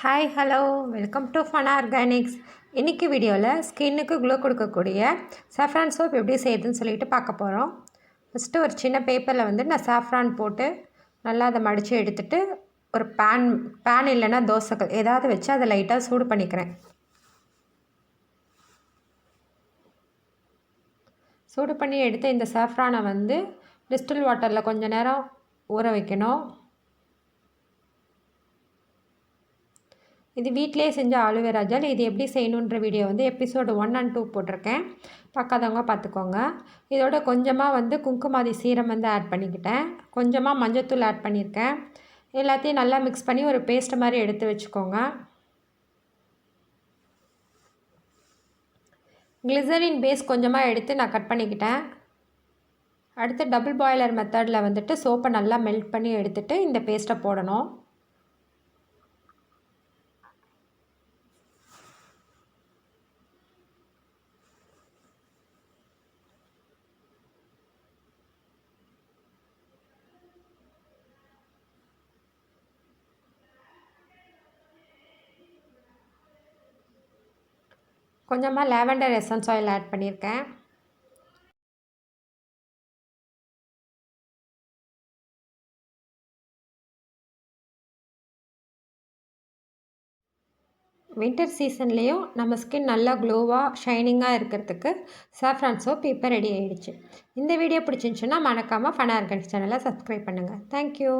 Hi hello welcome to Fun Organics இன்றைக்கி வீடியோவில் ஸ்கின்னுக்கு க்ளோ கொடுக்கக்கூடிய சாஃப்ரான் சோப் எப்படி செய்யுதுன்னு சொல்லிட்டு பார்க்க போகிறோம் ஃபஸ்ட்டு ஒரு சின்ன பேப்பரில் வந்து நான் சாஃப்ரான் போட்டு நல்லா அதை மடித்து எடுத்துகிட்டு ஒரு பேன் பேன் இல்லைன்னா தோசைகள் ஏதாவது வச்சு அதை லைட்டாக சூடு பண்ணிக்கிறேன். சூடு பண்ணி எடுத்த இந்த சாஃப்ரானை வந்து டிஸ்டில் வாட்டரில் கொஞ்சம் நேரம் ஊற வைக்கணும். இது வீட்டிலே செஞ்ச ஆலுவேரா ஜெல். இது எப்படி செய்யணுன்ற வீடியோ வந்து எபிசோடு ஒன் அண்ட் டூ போட்டிருக்கேன். பார்க்காதவங்க பார்த்துக்கோங்க. இதோட கொஞ்சமாக வந்து குங்குமாதி சீரம் வந்து ஆட் பண்ணிக்கிட்டேன். கொஞ்சமாக மஞ்சத்தூள் ஆட் பண்ணியிருக்கேன். எல்லாத்தையும் நல்லா மிக்ஸ் பண்ணி ஒரு பேஸ்ட் மாதிரி எடுத்து வச்சுக்கோங்க. கிளிசரின் பேஸ் கொஞ்சமாக எடுத்து நான் கட் பண்ணிக்கிட்டேன். அடுத்து டபுள் பாய்லர் மெத்தடில் வந்துட்டு சோப்பை நல்லா மெல்ட் பண்ணி எடுத்துகிட்டு இந்த பேஸ்ட்டை போடணும். கொஞ்சமாக லேவண்டர் எசன்ஸ் ஆயில் ஆட் பண்ணியிருக்கேன். வின்டர் சீசன்லேயும் நம்ம ஸ்கின் நல்லா க்ளோவாக ஷைனிங்காக இருக்கிறதுக்கு சாஃப்ரான் சோப் இப்போ ரெடி ஆகிடுச்சு இந்த வீடியோ பிடிச்சிருந்துச்சுன்னா மறக்காமல் ஃபன் ஆர்கன்ஸ் சேனலை சப்ஸ்கிரைப் பண்ணுங்கள் தேங்க்யூ